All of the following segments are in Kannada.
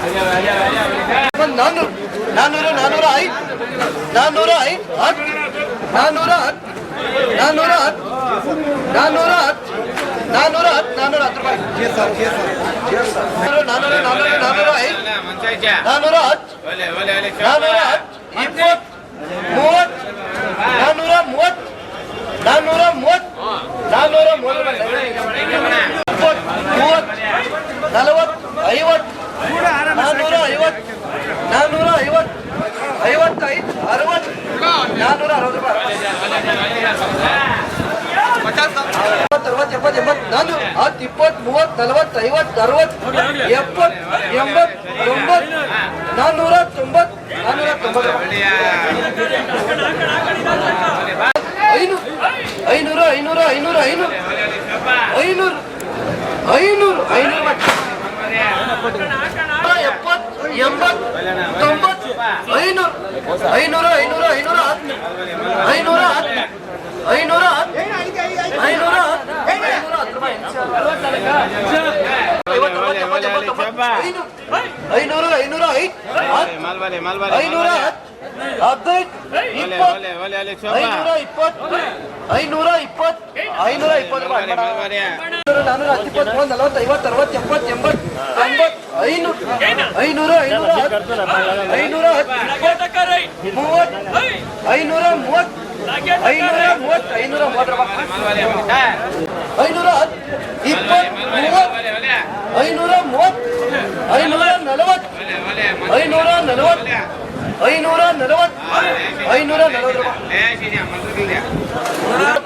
पण नानूर नानूर नानूर आई नानूर आई नानूर हात नानूर हात नानूर हात नानूर हात नानूर हात नानूर नानूर नानूर नानूर आई नानूर हात नानूर हात इपत मुवत नानूर मुवत नानूर मुवत नानूर मुवत ನಾನ್ನೂರ ಐವತ್ತು ಐವತ್ತೈದು ಅರವತ್ತು ನಾನ್ನೂರ ಅರವತ್ತು ರೂಪಾಯಿ ಅರವತ್ತು ಎಪ್ಪತ್ತು ಎಂಬತ್ತು ನಾನು ಹತ್ತು ಇಪ್ಪತ್ತು ಮೂವತ್ತು ನಲವತ್ತು ಐವತ್ತು ಅರವತ್ತು ಎಪ್ಪತ್ತು ಎಂಬತ್ತು ತೊಂಬತ್ತು ನಾನ್ನೂರ ತೊಂಬತ್ತು ನಾನ್ನೂರ ತೊಂಬತ್ತು ಐನೂರು ಐನೂರು ಐನೂರು ಐನೂರು ಐನೂರು ಐನೂರು ಐನೂರು ಐನೂರು ಎಪ್ಪತ್ತು ಎಂಬತ್ತು ತೊಂಬತ್ತು ಐನೂರು ಐನೂರ ಐನೂರು ಐನೂರ ಹತ್ತು ಐನೂರ ಹತ್ತು ಐನೂರ ಹತ್ತು ಐನೂರ ಹತ್ತು ಐನೂರ ಹತ್ತು ರೂಪಾಯಿ ಐನೂರು ಐನೂರ ಐದು ಐನೂರ ಹದಿನೈದು ಐನೂರ ಇಪ್ಪತ್ತು ಐನೂರ ಇಪ್ಪತ್ತು ಐನೂರ ಇಪ್ಪತ್ತು ರೂಪಾಯಿ ನಾನೂರ ಹತ್ತು ಇಪ್ಪತ್ತು ಮೂವತ್ತು ನಲವತ್ತು ಐವತ್ತು ಅರವತ್ತು ಎಪ್ಪತ್ತು ಎಂಬತ್ತು ತೊಂಬತ್ತು ಐನೂರು ಐನೂರ ಐನೂರ ಹತ್ತು ಐನೂರ ಹತ್ತು ಮೂವತ್ತು ಐನೂರ ಮೂವತ್ತು ಐನೂರ ಮೂವತ್ತು ಐನೂರ ಮೂವತ್ತು ರೂಪಾಯಿ ಐನೂರ ಹತ್ತು ಇಪ್ಪತ್ತು ಮೂವತ್ತು ಐನೂರ ಮೂವತ್ತು ಐನೂರ ನಲವತ್ತು ಐನೂರ ನಲವತ್ತು ಐನೂರ ನಲವತ್ತು ಐನೂರ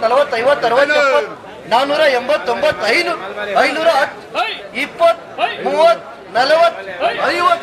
ನಲವತ್ತು ಐವತ್ತು ಅರವತ್ತು ನಾನ್ನೂರ ಎಂಬತ್ತೊಂಬತ್ತು ಐನೂರು ಐನೂರ ಹತ್ತು ಇಪ್ಪತ್ತು ಮೂವತ್ತು ನಲವತ್ತು ಐವತ್ತು.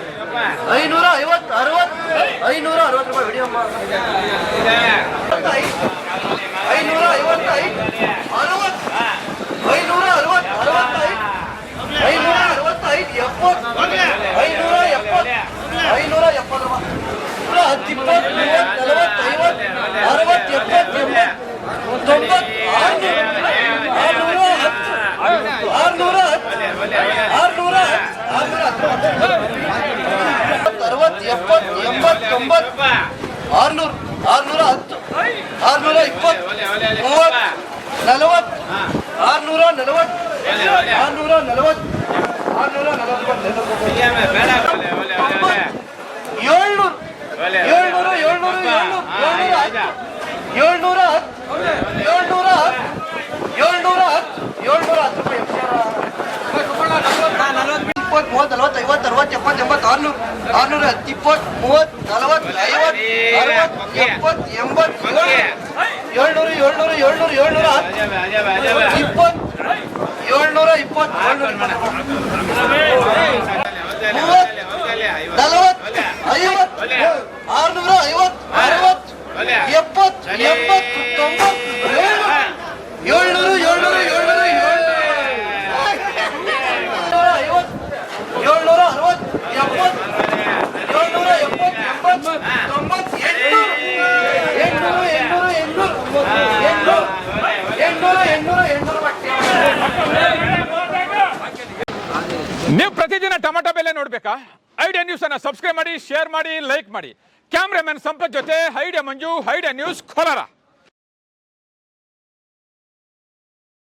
ಎಂಬತ್ತು ತೊಂಬತ್ತು ಆರ್ನೂರು ಆರ್ನೂರ ಹತ್ತು ಆರ್ನೂರ ಇಪ್ಪತ್ತು ಮೂವತ್ತು ನಲವತ್ತು ಆರ್ನೂರ ನಲವತ್ತು ಆರ್ನೂರ ನಲವತ್ತು ಆರ್ನೂರ ನಲವತ್ತು ಏಳ್ನೂರು ಏಳ್ನೂರು ಏಳ್ನೂರು ಏಳ್ನೂರು ಏಳ್ನೂರ ಹತ್ತು ಏಳ್ನೂರ ಹತ್ತು ಇಪ್ಪತ್ತು ಮೂವತ್ತು ನಲವತ್ತು ಐವತ್ತು ಅರವತ್ತು ಎಪ್ಪತ್ತು ಎಂಬತ್ತು ಆರ್ನೂರು ಆರ್ನೂರ ಹತ್ತು ಇಪ್ಪತ್ತು ಮೂವತ್ತು ನಲವತ್ತು ಐವತ್ತು ಅರವತ್ತು ಎಪ್ಪತ್ತು ಎಂಬತ್ತು ಏಳ್ನೂರು ಏಳ್ನೂರು ಏಳ್ನೂರು ಏಳ್ನೂರ ಹತ್ತು ಇಪ್ಪತ್ತು ಏಳ್ನೂರ ಇಪ್ಪತ್ತು ನಲವತ್ತು ಐವತ್ತು ಆರ್ನೂರ ಐವತ್ತು ಅರವತ್ತು ಎಪ್ಪತ್ತು ಎಂಬತ್ತು ತೊಂಬತ್ತು ಏಳ್ನೂರು ಏಳ್ನೂರು ಏಳ್ನೂರು ಏಳ್ನೂರ ಐವತ್ತು ಏಳ್ನೂರ ಅರವತ್ತು ಎಪ್ಪತ್ತು ಏಳ್ನೂರ ಎಪ್ಪತ್ತು ಎಂಬತ್ತು ತೊಂಬತ್ತು ಎಂಟ್ನೂರು ಎಂಟ್ನೂರು ಎಂಟ್ನೂರು ಎಂಟ್ನೂರು ಎಂಟ್ನೂರು ಎಂಟ್ನೂರು ಎಂಟ್ನೂರು ನೀವು ಪ್ರತಿದಿನ ಟೊಮೆಟೊ ಐಡಿಯಾ ನ್ಯೂಸ್ ಅನ್ನ ಸಬ್ಸ್ಕ್ರೈಬ್ ಮಾಡಿ ಶೇರ್ ಮಾಡಿ ಲೈಕ್ ಮಾಡಿ. ಕ್ಯಾಮ್ರಾಮನ್ ಸಂಪತ್ ಜೊತೆ, idea Manju, idea news Kolar.